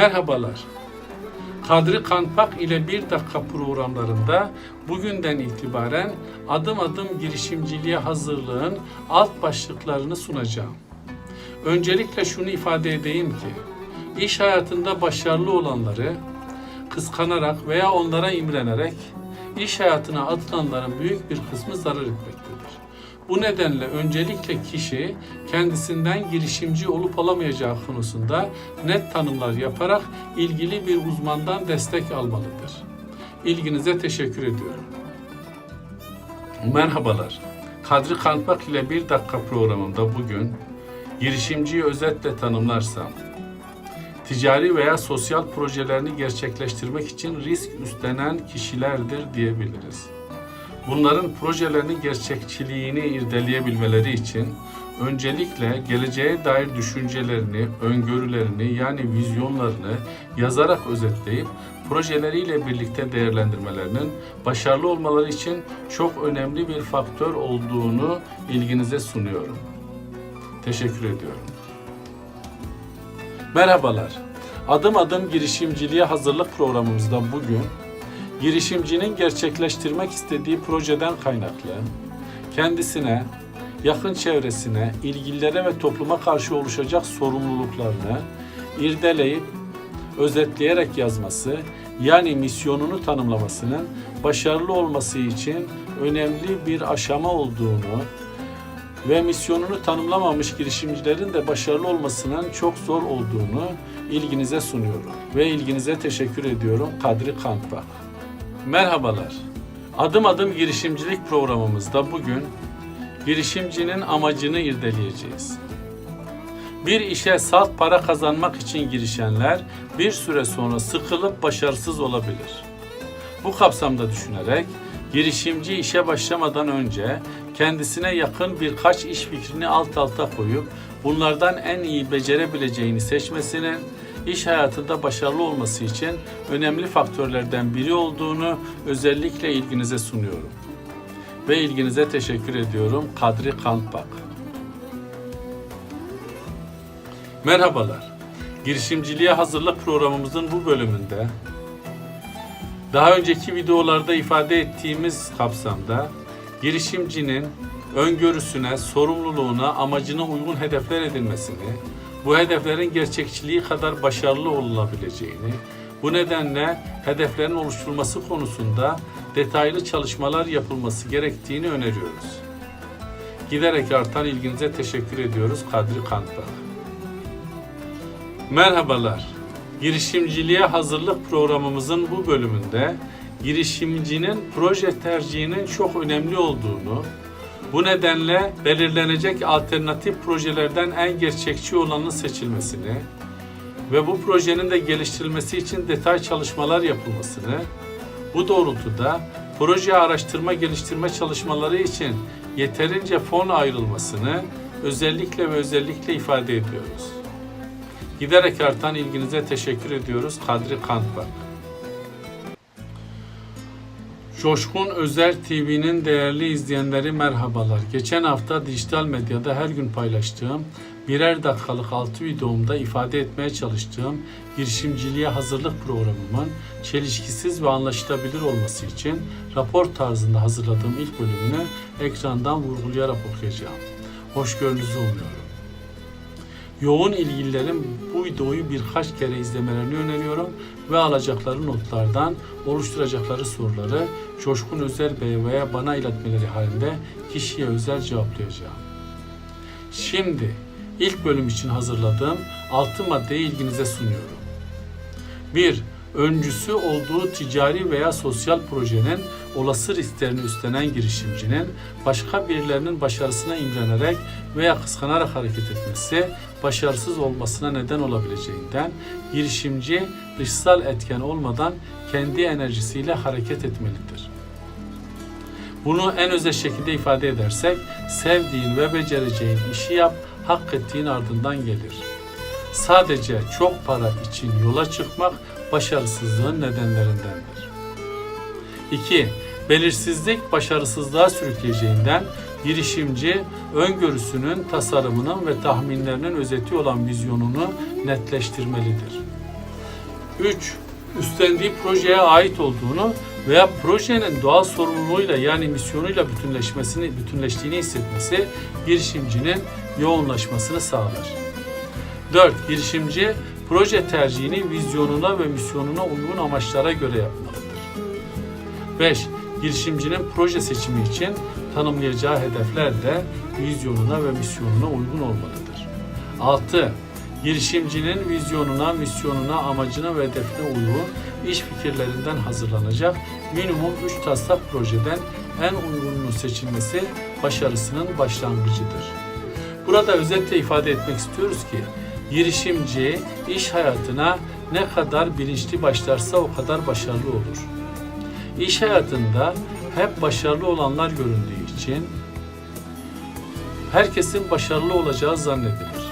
Merhabalar. Kadri Kanpak ile Bir Dakika programlarında bugünden itibaren adım adım girişimciliğe hazırlığın alt başlıklarını sunacağım. Öncelikle şunu ifade edeyim ki, iş hayatında başarılı olanları kıskanarak veya onlara imrenerek iş hayatına atılanların büyük bir kısmı zarar etmektedir. Bu nedenle öncelikle kişi kendisinden girişimci olup alamayacağı konusunda net tanımlar yaparak ilgili bir uzmandan destek almalıdır. İlginize teşekkür ediyorum. Merhabalar. Kadri Kanpak ile Bir Dakika programında bugün girişimciyi özetle tanımlarsam, ticari veya sosyal projelerini gerçekleştirmek için risk üstlenen kişilerdir diyebiliriz. Bunların projelerini gerçekçiliğini irdeleyebilmeleri için öncelikle geleceğe dair düşüncelerini, öngörülerini yani vizyonlarını yazarak özetleyip projeleriyle birlikte değerlendirmelerinin başarılı olmaları için çok önemli bir faktör olduğunu ilginize sunuyorum. Teşekkür ediyorum. Merhabalar. Adım adım girişimciliğe hazırlık programımızda bugün girişimcinin gerçekleştirmek istediği projeden kaynaklı kendisine, yakın çevresine, ilgililere ve topluma karşı oluşacak sorumluluklarını irdeleyip özetleyerek yazması yani misyonunu tanımlamasının başarılı olması için önemli bir aşama olduğunu ve misyonunu tanımlamamış girişimcilerin de başarılı olmasının çok zor olduğunu ilginize sunuyorum ve ilginize teşekkür ediyorum Kadri Kantbak. Merhabalar. Adım adım girişimcilik programımızda bugün girişimcinin amacını irdeleyeceğiz. Bir işe salt para kazanmak için girişenler bir süre sonra sıkılıp başarısız olabilir. Bu kapsamda düşünerek girişimci işe başlamadan önce kendisine yakın birkaç iş fikrini alt alta koyup bunlardan en iyi becerebileceğini seçmesinin iş hayatında başarılı olması için önemli faktörlerden biri olduğunu özellikle ilginize sunuyorum. Ve ilginize teşekkür ediyorum Kadri Kantbak. Merhabalar. Girişimciliğe hazırlık programımızın bu bölümünde daha önceki videolarda ifade ettiğimiz kapsamda girişimcinin öngörüsüne, sorumluluğuna, amacına uygun hedefler edilmesini, bu hedeflerin gerçekçiliği kadar başarılı olabileceğini, bu nedenle hedeflerin oluşturulması konusunda detaylı çalışmalar yapılması gerektiğini öneriyoruz. Giderek artan ilginize teşekkür ediyoruz Kadri Kant'ta. Merhabalar. Girişimciliğe hazırlık programımızın bu bölümünde girişimcinin proje tercihinin çok önemli olduğunu, bu nedenle belirlenecek alternatif projelerden en gerçekçi olanın seçilmesini ve bu projenin de geliştirilmesi için detay çalışmalar yapılmasını, bu doğrultuda proje araştırma geliştirme çalışmaları için yeterince fon ayrılmasını özellikle ve özellikle ifade ediyoruz. Giderek artan ilginize teşekkür ediyoruz Kadri Kantbak. Coşkun Özel TV'nin değerli izleyenleri merhabalar. Geçen hafta dijital medyada her gün paylaştığım birer dakikalık altı videomda ifade etmeye çalıştığım girişimciliğe hazırlık programımın çelişkisiz ve anlaşılabilir olması için rapor tarzında hazırladığım ilk bölümünü ekrandan vurgulayarak okuyacağım. Hoşgörünüzü umuyorum. Yoğun ilgililerin bu videoyu birkaç kere izlemelerini öneriyorum ve alacakları notlardan oluşturacakları soruları Coşkun Özel Bey veya bana iletmeleri halinde kişiye özel cevaplayacağım. Şimdi ilk bölüm için hazırladığım 6 maddeyi ilginize sunuyorum. 1. Öncüsü olduğu ticari veya sosyal projenin olası risklerini üstlenen girişimcinin başka birilerinin başarısına imrenerek veya kıskanarak hareket etmesi başarısız olmasına neden olabileceğinden girişimci dışsal etken olmadan kendi enerjisiyle hareket etmelidir. Bunu en özel şekilde ifade edersek, sevdiğin ve becereceğin işi yap, hak ettiğin ardından gelir. Sadece çok para için yola çıkmak başarısızlığın nedenlerindendir. 2. Belirsizlik başarısızlığa sürükleyeceğinden girişimci öngörüsünün, tasarımının ve tahminlerinin özeti olan vizyonunu netleştirmelidir. 3. Üstlendiği projeye ait olduğunu veya projenin doğal sorumluluğuyla yani misyonuyla bütünleşmesini, bütünleştiğini hissetmesi girişimcinin yoğunlaşmasını sağlar. 4. Girişimci proje tercihini vizyonuna ve misyonuna uygun amaçlara göre yapmalıdır. 5. Girişimcinin proje seçimi için tanımlayacağı hedefler de vizyonuna ve misyonuna uygun olmalıdır. 6. Girişimcinin vizyonuna, misyonuna, amacına ve hedefine uygun iş fikirlerinden hazırlanacak minimum 3 taslak projeden en uygununun seçilmesi başarısının başlangıcıdır. Burada özetle ifade etmek istiyoruz ki girişimci iş hayatına ne kadar bilinçli başlarsa o kadar başarılı olur. İş hayatında hep başarılı olanlar göründüğü için herkesin başarılı olacağı zannedilir.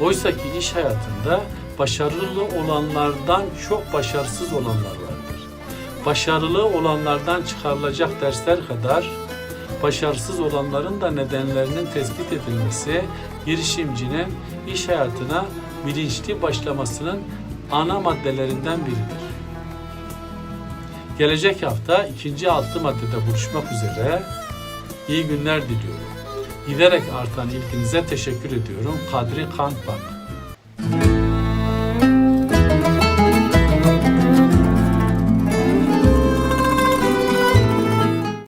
Oysa ki iş hayatında başarılı olanlardan çok başarısız olanlar vardır. Başarılı olanlardan çıkarılacak dersler kadar başarısız olanların da nedenlerinin tespit edilmesi girişimcinin iş hayatına bilinçli başlamasının ana maddelerinden biridir. Gelecek hafta ikinci altı maddede buluşmak üzere iyi günler diliyorum. Giderek artan ilginize teşekkür ediyorum. Kadri Kanpak